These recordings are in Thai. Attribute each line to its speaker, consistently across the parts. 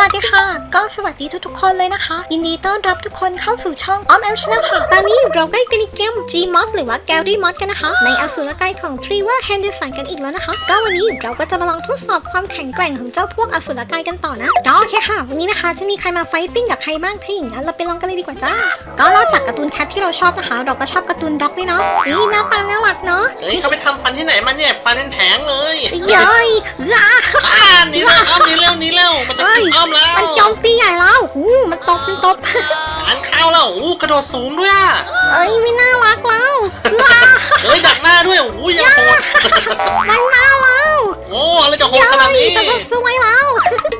Speaker 1: วัสดีค่ะ ก็สวัสดีทุกๆคนเลยนะคะ ยินดีต้อนรับทุกคนเข้าสู่ช่องออมแอมชนะค่ะ ตอนนี้เราก็อยู่กันในเกม Gmod หรือว่า Gary Mod กันนะคะ ในอสูรกายของ t r e v o r Henderson กันอีกแล้วนะคะ ก็วันนี้เราก็จะมาลองทดสอบความแข็งแกร่งของเจ้าพวกอสูรกายกันต่อนะก็โอเคค่ะ วันนี้นะคะจะมีใครมาไฟติ้งกับใครบ้างถ้าอย่างนั้นเราไปลองกันเลยดีกว่าจ้า ก็นอกจากการ์ตูนแคทที่เราชอบนะคะ เราก็ชอบการ์ตูนด็อกด้วยเนาะนี่หน้าตาน่ารักเนาะ
Speaker 2: เฮ้ยเขาไปทำฟันที่ไหนมาเนี่ยฟันเป็นแผงเลย
Speaker 1: เย้ยอ้า
Speaker 2: อ่าหนีเร็วอ้อมหนีเร็วหนีเร็วมันจะกินอ้อมแล้ว
Speaker 1: มันโจมตีใหญ่แล้วหูมันตบมันตบ
Speaker 2: หางเข้าแล้วโอ้โหกระโดดสูงด้วยอะ
Speaker 1: เอ้ยไม่น่ารักแล้วว้า
Speaker 2: เฮ้ยดักหน้าด้วยโอ้โหยังโหด
Speaker 1: มันน่าแล้ว
Speaker 2: โอ้อะไรจะโหด
Speaker 1: เย้
Speaker 2: ขนาดนี้
Speaker 1: ยแต่ก็สวยแล้ว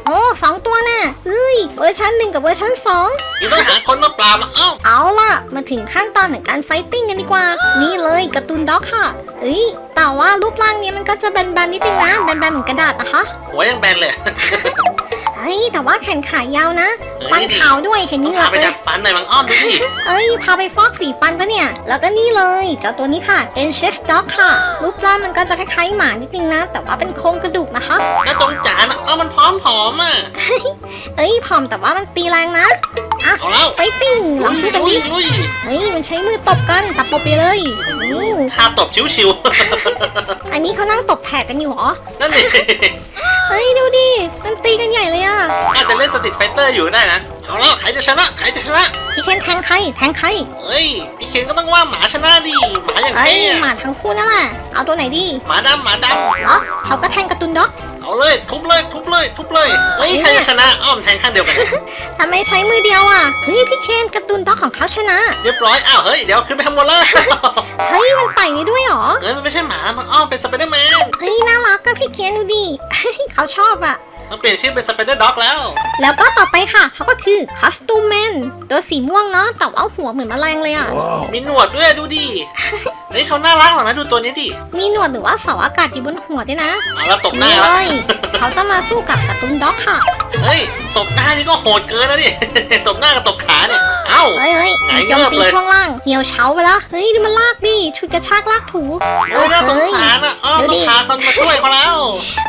Speaker 1: โอ้สองตัวน่ะเอ้ยเวอร์ชันหนึ่งกับเวอร์ชันสอง
Speaker 2: เดี๋ยวต้องหาคนมาปราบแล้วเอ้า
Speaker 1: เอาล่ะมาถึงขั้นตอนของการไฟติ้งกันดีกว่า นี่เลยการ์ตูนด็อกค่ะเอ้ยแต่ว่ารูปร่างเนี้ยมันก็จะแบนๆนิดนึงนะแบนๆเหมือนกระดาษนะคะ
Speaker 2: หัวยังแบนเลย
Speaker 1: เฮ้ยแต่ว่าแขนขายาวนะ
Speaker 2: เฮ้ย
Speaker 1: ฟันขาวด้วยเห็น
Speaker 2: ต้อง
Speaker 1: เหงือ
Speaker 2: พากไป
Speaker 1: เล
Speaker 2: ดั
Speaker 1: ย
Speaker 2: ดฟันหน่อยบางอ้อมดูดิ
Speaker 1: เอ้ย พาไปฟอกสีฟันปะเนี่ย แล้วก็นี่เลย เจ้าตัวนี้ค่ะ e n c h e s Dog ค่ะ รูปร่างมันก็จะคล้ายๆหมานิดนึงนะ แต่ว่าเป็นโครงกระดูกนะคะ
Speaker 2: น่าจงจานอะเอ้ามันพร้อมผอมอะ
Speaker 1: เอ้ย ผอมแต่ว่ามันตีแรงนะ อะ
Speaker 2: เอาแล้ว
Speaker 1: ไฟติ้งลองสู้กันดิ
Speaker 2: ลุย
Speaker 1: เฮ้ย มันใช้มือตบกันตับตบไปเลยอู้
Speaker 2: ท่าตบชิว
Speaker 1: อันนี้เขานั่งตบแผกกันอยู่เหรอ
Speaker 2: ๆนั่นดิ
Speaker 1: เฮ้ยดูดิ มันตีกันใหญ่เลยอะ
Speaker 2: อาจจะเล่นสติดไฟเตอร์อยู่ก็ได้นะ เอาแล้วใครจะชนะ ใครจะชนะ
Speaker 1: พี่เคนแทงใคร แทงใคร
Speaker 2: เฮ้ย พี่เคนก็ต้องว่าหมาชนะดิ หมาอย่าง
Speaker 1: เอ้ย
Speaker 2: เท่อะ
Speaker 1: หมาทั้งคู่นั่นแหละ เอาตัวไหนดี
Speaker 2: หมาดำหมาด
Speaker 1: เหรอเขาก็แทงการ์ตูนด็อกำ
Speaker 2: เอาเลยทุบเลยทุบเลยทุบเลยเฮ้ยใครจะชนะอ้อมแทงข้างเดียวกัน
Speaker 1: ทำไมใช้มือเดียวอะเฮ้ยพี่เคนการ์ตูนด็อกของเขาชนะ
Speaker 2: เรียบร้อยอ้าวเฮ้ยเดี๋ยวขึ้นไปข้างบนเลย
Speaker 1: เฮ้ยมันไต่ได้ด้วยเหรอ
Speaker 2: เฮ้ยมันไม่ใช่หมามันอ้อมเป็นสไปเดอร์แมน
Speaker 1: เฮ้ยน่ารักก็พี่เคนดูดิเขาชอบอะ
Speaker 2: มันเปลี่ยนชื่อเป็นสไปเดอร์ด็อกแล้ว
Speaker 1: แล้วก็ต่อไปค่ะเขาก็คือคอสตูมแมนตัวสีม่วงเนาะแต่ว่าหัวเหมือนแมลงเลยอะ
Speaker 2: มีหนวดด้วยดูดิ เฮ้ยเขาน่ารักหรอนะดูตัวนี้ดิ
Speaker 1: มีหนวดหรือว่าเสาอากาศอยู่บนหัวด้วยนะ
Speaker 2: เอาแล้วตบหน้า
Speaker 1: นี่
Speaker 2: แล้
Speaker 1: เล
Speaker 2: วย
Speaker 1: เขาต้องมาสู้กับการ์ตูนด็อกค่ะ
Speaker 2: เฮ้ยตบหน้านี่ก็โหดเกินแล้วดิ ตบหน้ากับตบขาเนี่ย เอ้า
Speaker 1: เฮ้ยเฮ้ย
Speaker 2: ไหน
Speaker 1: โจมตี
Speaker 2: เงือบเลย
Speaker 1: ช่วงล่างเหี่ยวเฉาไปแล้ว เฮ้ยดูมันลากดิ ชุดกระชากลากถู
Speaker 2: เฮ้ยน่าสงสารอะอ้อมต้องพาคนมาช่วยเขาแล้ว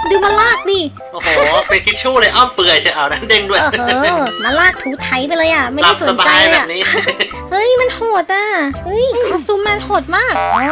Speaker 1: ดูมันลากดิ
Speaker 2: โอ้โห เป็นทิชชู่เลยอ้อมเปื่อยใช่เอานะเด้งด้วย
Speaker 1: เออเออมันลากถูไถไปเลยอะ ไม่
Speaker 2: หลั
Speaker 1: ได้
Speaker 2: บ
Speaker 1: ส
Speaker 2: ส
Speaker 1: นใจ
Speaker 2: บายแบ
Speaker 1: อะ
Speaker 2: บนี้
Speaker 1: เฮ้ย มันโหดอะ เฮ้ยคอสตูมแมนโหดมากโอ้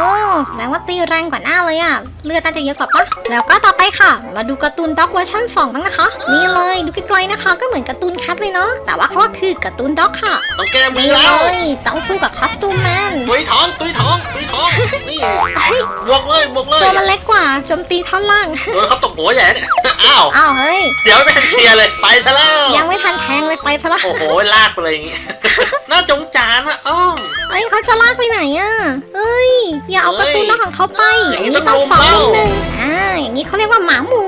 Speaker 1: แสดงว่าตีแรงกว่าหน้าเลยอะ เลือดน่าจะเยอะกว่าปะแล้วก็ต่อไปค่ะ มาดูการ์ตูนด็อกเวอร์ชัน2บ้างนะคะ นี่เลยดูไกลๆนะคะ ก็เหมือนการ์ตูนแคทเลยเนาะ แต่ว่าเขาก็คือการ์ตูนด็อกค่ะ
Speaker 2: ต้องแก้มื
Speaker 1: นี่
Speaker 2: อ
Speaker 1: เล
Speaker 2: แล้ว
Speaker 1: ยต้องสู้กับคอสตูมแมน
Speaker 2: ตุยท้องตุยท้องตุยท้อง นี่
Speaker 1: เฮ้ย
Speaker 2: บวกเลยบวกเลย
Speaker 1: ตัวมันเล็กกว่าโจมตีท่อนล่าง
Speaker 2: โดนเขาตบหัวใหญ่เนี่ย อ้าว
Speaker 1: อ้าวเฮ้ย
Speaker 2: เดี๋ยวไม่เป็นเชียร์เลย ไปซะแล้ว
Speaker 1: ยังไม่ทันแทงเลยไปซะละ
Speaker 2: โอ้โห ลากไปเลยอย่างงี้ น่าจงจานอะอ้อม
Speaker 1: เอ้ยเขาจะลากไปไหนอะเอ้ย อย่าเอาประตูนอกของเขาไป
Speaker 2: เฮ้ยอย่างนี้
Speaker 1: นี้
Speaker 2: ต้
Speaker 1: ต้
Speaker 2: อ
Speaker 1: องง
Speaker 2: ลุม
Speaker 1: สอง
Speaker 2: แล้ว
Speaker 1: นิดนึงอ่าอย่างนี้เขาเรียกว่าหมาหมู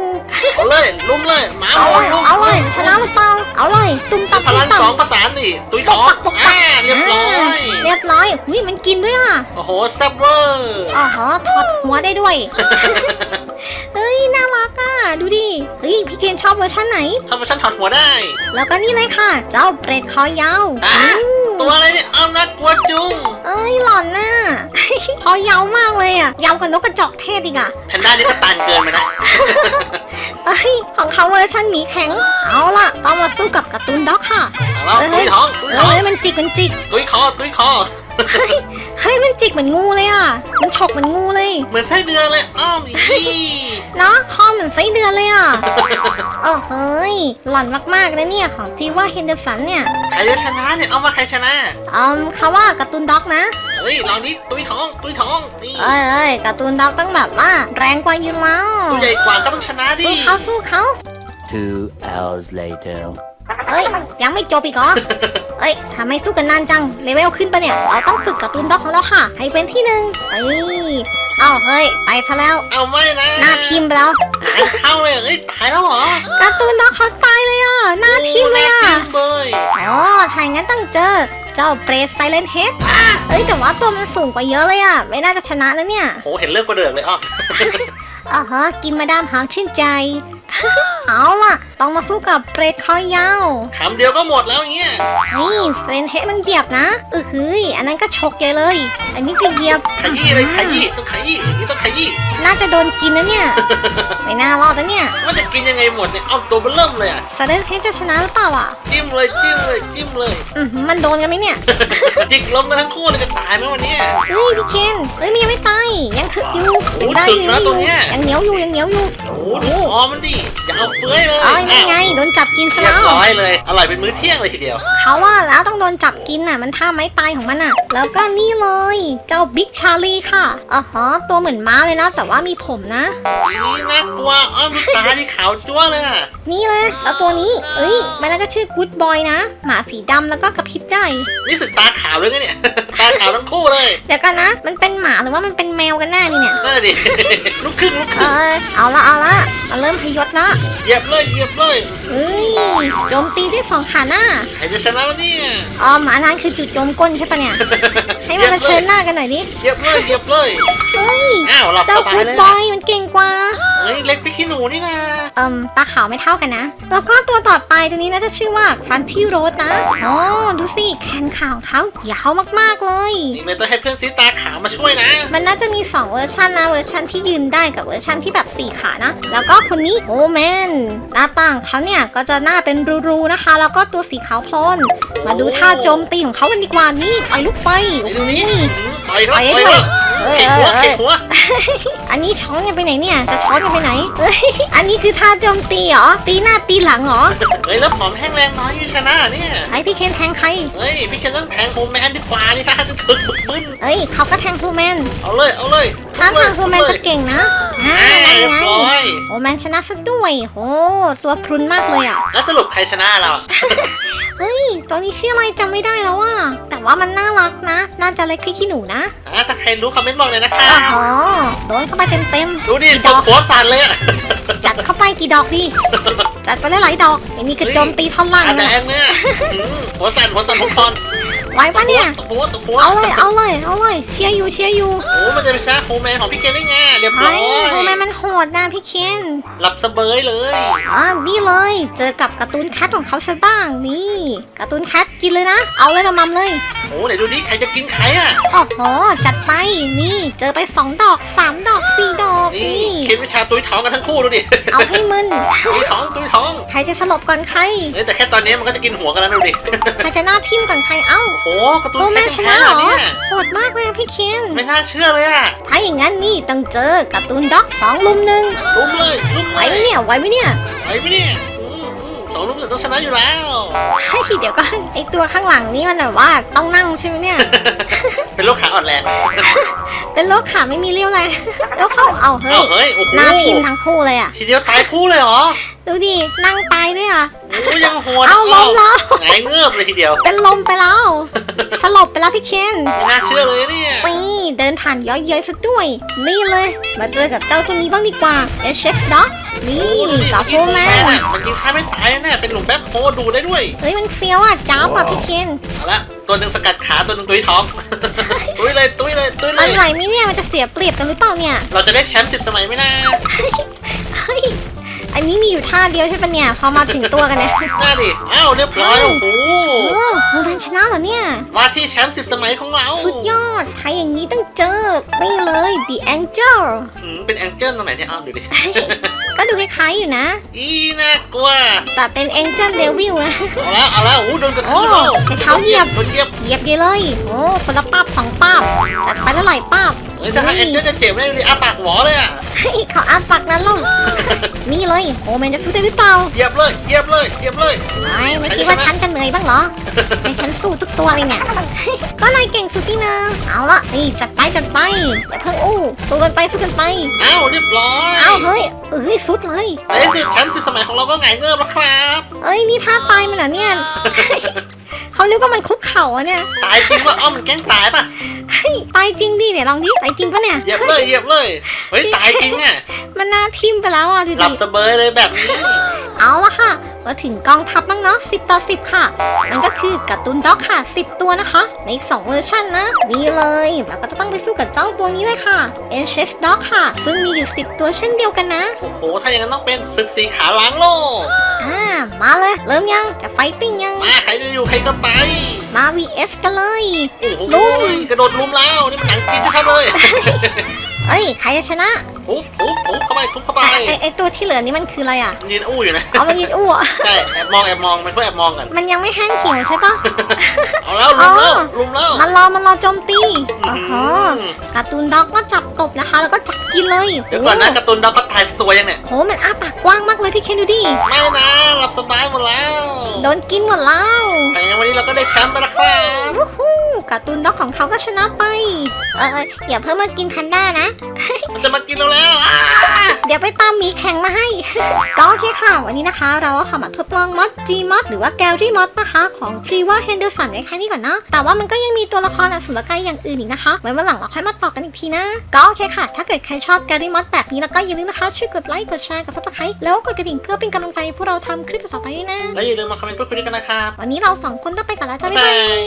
Speaker 2: เอาเลยลุมเลยหมา
Speaker 1: เอา
Speaker 2: ห
Speaker 1: เล
Speaker 2: มู
Speaker 1: ย
Speaker 2: ลุม
Speaker 1: เอาเลยชนะหรือเปล่าเอาเลยตุ้มตับ
Speaker 2: พลัง
Speaker 1: ตุ้ม
Speaker 2: ส
Speaker 1: ตั
Speaker 2: องประสานดิตุยท้อง
Speaker 1: ปกปัก
Speaker 2: อ่าเรียบร้อย
Speaker 1: เรียบร้อยหุยมันกินด้วยอะ
Speaker 2: โอ้โหแซ่บเวอร์
Speaker 1: อ๋อฮะถอดหัวได้ด้วย เฮ้ยน่ารักอะดูดิเฮ้ยพี่เคนชอบเวอร์ชันไหน
Speaker 2: ทำไมฉันถอดหัวได้
Speaker 1: แล้วก็นี่เลยค่ะ เจ้าเปรตคอยาว
Speaker 2: อะ
Speaker 1: อืม
Speaker 2: ตัวอะไรเนี่ยอ้อมน่ากลัวจุง
Speaker 1: เอ้ยหล่อนน่ะ คอยาวมากเลยอะยาวกว่านกกระจอกเทศอีกอะ
Speaker 2: แพนด้านี่ก็ตันเกินไปนะ
Speaker 1: เอ้ยของเขาเวอร์ชันหมีแข็ง เอาล่ะ ต้องมาสู้กับการ์ตูนด็อกค่ะ
Speaker 2: เอาแล้วตุยท้องตุยท้อง
Speaker 1: เอ้ยมันจิกมันจิก
Speaker 2: ตุยคอตุยคอ
Speaker 1: เฮ้ยมันจิกเหมือนงูเลยอะ มันฉกเหมือนงูเลย
Speaker 2: เหมือนไส้เดือนเลยอ้อมอี
Speaker 1: เนาะคอเหมือนไส้เดือนเลยอะเออเฮ้ยหล่อนมากๆนะเนี่ยของจีว่าเฮนเดอร์สันเนี่ย
Speaker 2: ใครจะชนะเนี่ยเอามาใครชนะ
Speaker 1: อืมเขาว่าการ์ตูนด็อกนะ
Speaker 2: เฮ้ยลองดิตุยท้องตุยท้องนี่
Speaker 1: เอ้ยเอ้ยการ์ตูนด็อกต้องแบบว่าแรงกว่าอยู่แล้ว
Speaker 2: ตัวใหญ่กว่าก็ต้องชนะดิ
Speaker 1: สู้เขาสู้เขา
Speaker 3: Two hours later.
Speaker 1: เฮ้ย ยังไม่จบอีกเหรอเฮ้ยทำไมสู้กันนานจัง เลเวลขึ้นปะเนี่ย เราต้องฝึกการ์ตูนด็อกของเราค่ะ ให้เป็นที่หนึ่งเอ้ยเอ้าเฮ้ย ไปซะแล้ว
Speaker 2: เอาไม่นะ
Speaker 1: หน้าทิมไปแล้ว
Speaker 2: ตายเข้าเลยเอ้ยตายแล้วเหรอ
Speaker 1: การ์ตูนด็อกเขาตายเลยอะ หน้าทิมเลยอะ
Speaker 2: หน้าทิมเลย
Speaker 1: อ๋อถ้าอย่างนั้นต้องเจอ เจ้าเบรสไซเลนเฮดเอ้ยแต่ว่าตัวมันสูงกว่าเยอะเลยอะ ไม่น่าจะชนะแล้วเนี่ย
Speaker 2: โหเห็นเลือดกระเดือกเลยอ้อ
Speaker 1: อ่าฮะกินมาดามหามชื่นใจ เอาล่ะ ต้องมาสู้กับเปรตคอยาว
Speaker 2: คำเดียวก็หมดแล้วอย่างเงี้ย
Speaker 1: นี่สเตนเฮดมันเหยียบนะเออเฮ้ยอันนั้นก็ฉกใหญ่เลย อันนี้ก็เหยียบ
Speaker 2: ขยี้เลยขยี้ต้องขยี้อย่างนี้ต้องขยี้
Speaker 1: น่าจะโดนกินนะเนี่ย ไม่น่ารอดนะเนี่ย
Speaker 2: มันจะกินยังไงหมดเนี่ยเอาตัวเบลเริ่มเลยอะ
Speaker 1: สเตนเฮดจะชนะหรือเปล่าอะ
Speaker 2: จิ้มเลยจิ้มเลยจิ้มเลย
Speaker 1: อือหือมันโดนกันไหมเนี่ย
Speaker 2: จิกล้มกันทั้งคู่เลยจะตายไหมวันเนี้ย
Speaker 1: เฮ้ยพี่เคนเฮ้ยมันยังไม่ตายยังถึกอยู่
Speaker 2: โอ้
Speaker 1: ยังได้
Speaker 2: ถึก
Speaker 1: อยู่
Speaker 2: นะตัวเนี้ย
Speaker 1: ยังเหนียวอยู่ยังเหนียวอยู่
Speaker 2: โอ้โหดูคอมันดิอย่าเอาเฟ้ยเลย
Speaker 1: เอ้ยนี่ไงโดนจับกินซะ
Speaker 2: เรีย
Speaker 1: แล้
Speaker 2: บ
Speaker 1: ว
Speaker 2: ร้อยเลย อร่อยเป็นมื้อเที่ยงเลยทีเดียว
Speaker 1: เขาว่าแล้วต้องโดนจับกินน่ะ มันท่าไม้ตายของมันน่ะ แล้วก็นี่เลย เจ้าบิ๊กชาลีค่ะอ๋อฮะตัวเหมือนม้าเลยนะ แต่ว่ามีผมนะ
Speaker 2: นี่น่ากลัวอ้อมตาที่ขาวจ้วเลยอะ
Speaker 1: นี่เลยแล้วตัวนี้ เอ้ย มันน่าจะชื่อกู๊ดบอยนะ หมาสีดำแล้วก็กระพริบได้
Speaker 2: นี่สึกตาขาวเลยนะเนี่ย ตาขาวทั้งคู่เลย
Speaker 1: เดี๋ยวกันนะ มันเป็นหมาหรือว่ามันเป็นแมวกันแน่นี่เนี่ย
Speaker 2: นั่นแหละดิลูกครึ่งลูกค
Speaker 1: เอ
Speaker 2: รึ่ง
Speaker 1: อ เอาละเอาละมาเริ่มพยศละ
Speaker 2: เหยียบเลยเหยียบเลย
Speaker 1: เอ้ยโจมตีด้วยสองขาหน้า
Speaker 2: ใครจะชนะวะเนี่ย
Speaker 1: อ๋อหมานั้นคือจุดโจมก้นใช่ปะเนี่ย ให้มันมาเชิญหน้ากันหน่อยดิ
Speaker 2: เหยียบเลยเหยียบเลย
Speaker 1: เฮ้ย
Speaker 2: อ้าวหลับ
Speaker 1: เจ้า
Speaker 2: สบาย
Speaker 1: กู๊ด
Speaker 2: เลย
Speaker 1: บอยมันเก่งกว่า
Speaker 2: เฮ้ย เล็กพริกขี้หนูนี่นะ
Speaker 1: เอิมตาขาวไม่เท่ากันนะ แล้วก็ตัวต่อไปตัวนี้น่าจะชื่อว่าครันที่โรสนะอ๋อดูสิแขนขาของเขายาวมากๆเลย
Speaker 2: นี่เลยต้องให้เพื่อนซีตาขาวมาช่วยนะ
Speaker 1: มันน่าจะมี 2 เวอร์ชันนะ เวอร์ชันที่ยืนได้กับเวอร์ชันที่แบบ4ขานะ แล้วก็คนนี้โอแมนหน้าต่างเขาเนี่ยก็จะหน้าเป็นรูๆนะคะ แล้วก็ตัวสีขาวโพลนมาดูท่าโจมตีของเขากันดีกว่านี่ปล่อยลูกไฟ
Speaker 2: ไอ้ดูนี่
Speaker 1: นี่
Speaker 2: ต่อยด้วย
Speaker 1: ต่อย
Speaker 2: ต่อย
Speaker 1: ด้
Speaker 2: ด้
Speaker 1: ว
Speaker 2: วยย
Speaker 1: เอ้ย
Speaker 2: เข็หัว
Speaker 1: เอ้ย
Speaker 2: เข็หัว
Speaker 1: อันนี้ช้อนกันไปไหนเนี่ย จะช้อนกันไปไหนเอ้ยอันนี้คือท่าโจมตีเหรอ ตีหน้าตีหลังเหรอ
Speaker 2: เฮ้ยแล้วผอมแห้งแรงน้อยชนะเนี่ย
Speaker 1: ไอพี่เคนแทงใคร
Speaker 2: เฮ้ยพี่เคนต้องแทงโฮมแมนดีกว่านี่ค่ะจะถึงบึกบึ้น
Speaker 1: เอ้ยเขาก็แทงทูแมน
Speaker 2: เอาเลยเอาเลย
Speaker 1: ถ้าทางทูแมนจะเก่งนะอ่า
Speaker 2: อ่า
Speaker 1: นั่น
Speaker 2: เรียบ
Speaker 1: ไง
Speaker 2: ร้อย
Speaker 1: โอแมนชนะซะด้วยโอ้ตัวพรุนมากเลยอะ
Speaker 2: แล้วสรุปใครชนะเราอะ
Speaker 1: เฮ้ย ตัวนี้ชื่ออะไรจำไม่ได้แล้วอะแต่ว่ามันน่ารักนะ น่าจะเล็กพี่ขี้หนูนะ
Speaker 2: อ่าถ้าใครรู้คอมเมนต์บอกเลยนะคะ
Speaker 1: อ๋อโดนเข้าไปเต็มเต็มๆ
Speaker 2: ดูดิ
Speaker 1: กี่
Speaker 2: ต
Speaker 1: ด
Speaker 2: ก
Speaker 1: อก
Speaker 2: หัวสั่นเลยอะ
Speaker 1: จัดเข้าไปกี่ดอกดีจัดไปหลายๆดอกอันนี้คือโจมตีท่อนล่าง
Speaker 2: ตาแด
Speaker 1: นะ
Speaker 2: งเนี่ยอืมหัวสั่นหัวสั่นหัวคอน
Speaker 1: ไว้ปะเนี่ย
Speaker 2: ตกหัวตกหัว
Speaker 1: เอาเลย เอาเลย เอาเลย เชียร์อยู่ เชียร์อยู่
Speaker 2: โอ้มันจะไปชนะโฮมแมนของพี่เคนได้ไงเรียบร้
Speaker 1: เฮ้
Speaker 2: อยย
Speaker 1: โอแมนมันโหดนะพี่เคน
Speaker 2: หลับสเบยเลย
Speaker 1: อ่านี่เลย เจอกับการ์ตูนแคทของเขาซะบ้าง นี่การ์ตูนแคทกินเลยนะ เอาเลยมามัมเลย
Speaker 2: โอ้ไหนดูดิใครจะกินใครอะ
Speaker 1: โอ้โห จัดไป นี่ เจอไปสองดอกสามดอกสี่ดอก
Speaker 2: นี่
Speaker 1: นี่
Speaker 2: เคนวิชาตุ้ยท้องกันทั้งคู่ดูดิ
Speaker 1: เอาให้มึน
Speaker 2: ตุ้ยท้องตุ้ยท้อง
Speaker 1: ใครจะสลบก่อนใคร
Speaker 2: เฮ้ยแต่แค่ตอนนี้มันก็จะกินหัวกันแล้วดูดิ
Speaker 1: ใครจะหน้าทิ่มก่อนใคร เอ้า
Speaker 2: โอ้โหการ์ตูน
Speaker 1: โอแม
Speaker 2: แค่
Speaker 1: นช
Speaker 2: แพ้
Speaker 1: นะ
Speaker 2: เห
Speaker 1: เห
Speaker 2: ร
Speaker 1: ร
Speaker 2: อ
Speaker 1: อ
Speaker 2: เนี่ย
Speaker 1: โหดมากเลยอะพี่เคน
Speaker 2: ไม่น่าเชื่อเลยอะ
Speaker 1: ถ้าอย่างนั้นนี่ต้องเจอการ์ตูนด็อกสองลุมหนึ่ง
Speaker 2: ลุ้มเลยลุ้ม
Speaker 1: ไหว
Speaker 2: เลย
Speaker 1: ไหมเนี่ยไหวไหมเนี่ย
Speaker 2: ไหวไหมเนี่ยอืมอืมสองลุ้มหนึ่งต้องชนะอยู่แล้ว
Speaker 1: ให้ยเดี๋ยวก็ไอตัวข้างหลังนี่มันแบบว่าต้องนั่งใช่ไหมเนี่ย
Speaker 2: เป็นโรคขาอ่อนแรง
Speaker 1: เป็นโรคขาไม่มีเรี่ยวแรงแล้วเขาเอาเฮ้
Speaker 2: เอ้ายเฮ้ยโอ้โห
Speaker 1: หน้าพิมพ์ทั้งคู่เลยอะ
Speaker 2: ทีเดียวตายคู่เลยเหรอ
Speaker 1: ดูดินั่งตายด้วยอะ
Speaker 2: โอ้ยังโหด
Speaker 1: เอาล้มแล้ว
Speaker 2: ไงายเงือบเลยทีเดียว
Speaker 1: เป็นลมไปแล้ว สลบไปแล้วพี่เคน
Speaker 2: ไม่น่าเชื่อเลยเนี่ย
Speaker 1: ปีเดิ นผ่านย้อยเย้ยซะด้วย นี่เลย มาเจอกับเจ้าตัวนี้บ้างดีกว่า HS Dog นี่กับโฟร์แมน
Speaker 2: มันกินข้าวไม่ตายแน่เป็นหลุมแบ็คโฮดูได้ด้วย
Speaker 1: เฮ้ยมันเฟี้ยวอะจ้าบอะพี่เคน
Speaker 2: เอาละตัวหนึ่งสกัดขาตัวหนึ่งตุ้ยท้องตุ้ยเลยตุ้ยเลยตุ้ยเล
Speaker 1: มัน
Speaker 2: ย
Speaker 1: ไหวไหมเนี่ยมันจะเสียเปรียบกันหรือเปล่าเนี่ย
Speaker 2: เราจะได้แชมป์สิบสมัยไหมนะ
Speaker 1: เฮ้ย อันนี้มีอยู่ท่าเดียวใช่ปะเนี่ย พอมาถึงตัวกันเนี่ย
Speaker 2: น่าดิอ้าวเรียบร้อยโอ้โห
Speaker 1: โอ้โหมันชนะเหรอเนี่ย
Speaker 2: ว่าที่แชมป์สิบสมัยของเรา
Speaker 1: สุดยอดใครอย่างนี้ต้องเจอนี่เลย The Angel
Speaker 2: อืมเป็นแองเจิลตรงไหนเนี่ยอ้าวดูดิ
Speaker 1: ก็ ดูคล้ายๆอยู่นะ
Speaker 2: อีน่ากลัว
Speaker 1: แต่เป็น Angel Devil นะ
Speaker 2: เอาละเอาละโอ้โหโดนกระทืบ
Speaker 1: โอ้
Speaker 2: แล้ว
Speaker 1: ใช้เท้าเหยียบ
Speaker 2: โดนเหยียบ
Speaker 1: เหยียบเยเลย โอ้คนละป้าบสองป้าบจัดไปแล้วหลายป้าบ
Speaker 2: เฮ้ยถ้าแองเจิลจะเจ็บได้ดูดิอ้าปากหวอเลยอะ
Speaker 1: เฮ้ยเขาอาปากนั้นลงนี่เลย โอ้แมนจะสู้ได้หรือเปล่า
Speaker 2: เหยียบเลยเหยียบเลยเหยียบเลย
Speaker 1: ไม่ไม่คิดว่าฉันจะเหนื่อยบ้างเหรอแต่ฉันสู้ทุกตัวเลยเนี่ยก็นายเก่งสุดที่นะเอาละนี่จัดไปจัดไปอย่าเพิ่งอู้สู้กันไปสู้กันไป
Speaker 2: อ้าวเรียบร้อย
Speaker 1: เอาเฮ้ยเอ้ยสุดเลย
Speaker 2: ในที่สุดแชมป์สิบสมัยของเราก็ไงายเงือบแล้วครับ
Speaker 1: เอ้ยนี่ท่าตายมันเหรอเนี่ย เขานึกว่ามันคุกเข่าอะเนี่ย
Speaker 2: ตายจริงว่าอ้อมมันแกล้งตายป่ะ
Speaker 1: เฮ้ยตายจริงดิเนี่ยลองดิตายจริงปะเนี่ย
Speaker 2: เหยียบเลยเหยียบเลยเฮ้ยตายจริงเนี่ย
Speaker 1: มันน่าทิ่มไปแล้วอะดู
Speaker 2: หลั
Speaker 1: ดิ
Speaker 2: บสเบยเลยแบบนี้
Speaker 1: เอาละค่ะ มาถึงกองทัพบ้างเนาะ10 ต่อ 10 ค่ะนั่นก็คือการ์ตูนด็อกค่ะ 10 ตัวนะคะ ใน2เวอร์ชันนะนี่เลยแล้วก็จะต้องไปสู้กับเจ้าตัวนี้เลยค่ะ e n c h e s Dog ค่ะ ซึ่งมีอยู่ 10 ตัวเช่นเดียวกันนะ
Speaker 2: โอ้โห ถ้าอย่างนั้นต้องเป็นศึกสีขาล้างโลก
Speaker 1: อ่า มาเลย เริ่มยัง จะไฟติ้งยัง
Speaker 2: มา ใครจะอยู่ใครก็ไป
Speaker 1: มา vs กันเลย
Speaker 2: โอ้โห
Speaker 1: ลุม
Speaker 2: กระโดดลุมแล้ว นี่มันหนังจีนชัดๆเลย
Speaker 1: เอ้ย ใครจะชนะ
Speaker 2: ทุบทุบทุบเข้าไปทุบเข้าไป
Speaker 1: ไอไอ้ไอตัวที่เหลือนี่มันคืออะไรอะ
Speaker 2: ยืนอู้อยู่นะ
Speaker 1: เอามันยืนอ้ว
Speaker 2: ใช่ แอบมองแอบมอง มันก็แอบมองกัน
Speaker 1: มันยังไม่แห้งเหี่ยวใช่ปะ
Speaker 2: เอาแล้วลุมแล้ว
Speaker 1: อ๋อ
Speaker 2: ลุมแล้ว
Speaker 1: มันรอมันรอโจมตีโอ้โห
Speaker 2: อืม
Speaker 1: การ์ตูนด็อกก็จับกบนะคะ แล้วก็จับกินเลย
Speaker 2: เดี๋ยวก่อนนะการ์ตูนดาวก็ถ่ายตัวยังเนี่ย
Speaker 1: โหมันอ้าปากกว้างมากเลยพี่เคนดูดิ
Speaker 2: ไม่นะหลับสบายหมดแล้ว
Speaker 1: โดนกินหมดแล้ว
Speaker 2: แต่ยังวันนี้เราก็ได้แชมป์ไปแล้วครับ
Speaker 1: วู้ฮู้ การ์ตูนด็อกของเขาก็ชนะไป เออเอออย่าเพิ่มมากินแพนด้านะ
Speaker 2: มันจะมากินเราแล้วอ่า
Speaker 1: เดี๋ยวไปตามหมีแข็งมาให้ ก็โอเคค่ะ วันนี้นะคะ เราก็ขอมาทดลองมอด G มอดหรือว่าแกลลี่มอดนะคะของทรีว่าเฮนเดอร์สันไว้แค่นี้ก่อนนะแต่ว่ามันก็ยังมีตัวละครอสุรกายอย่างอื่นอีกนะคะ ไว้วันหลังเราค่อยมาต่อกันอีกทีนะ ก็โอเคค่ะ ถ้าเกิดใครชอบแกลลี่มอดแบบนี้แล้วก็อย่าลืมนะคะช่วยกดไลค์กดแชร์กดซับสไครต์แล้วก็กดกระดิ่งเพื่อเป็นกำลังใจให้พวกเราทำคลิปต่อไปด้วยนะ
Speaker 2: แล้วอย่าลืมมาคอมเมนต์พูดคุยกันนะครับ
Speaker 1: วันนี้เราสองคนต้องไปก่อนแล้วจ้า
Speaker 2: บ๊าย
Speaker 1: บ๊าย
Speaker 2: บา
Speaker 1: บาย
Speaker 2: ย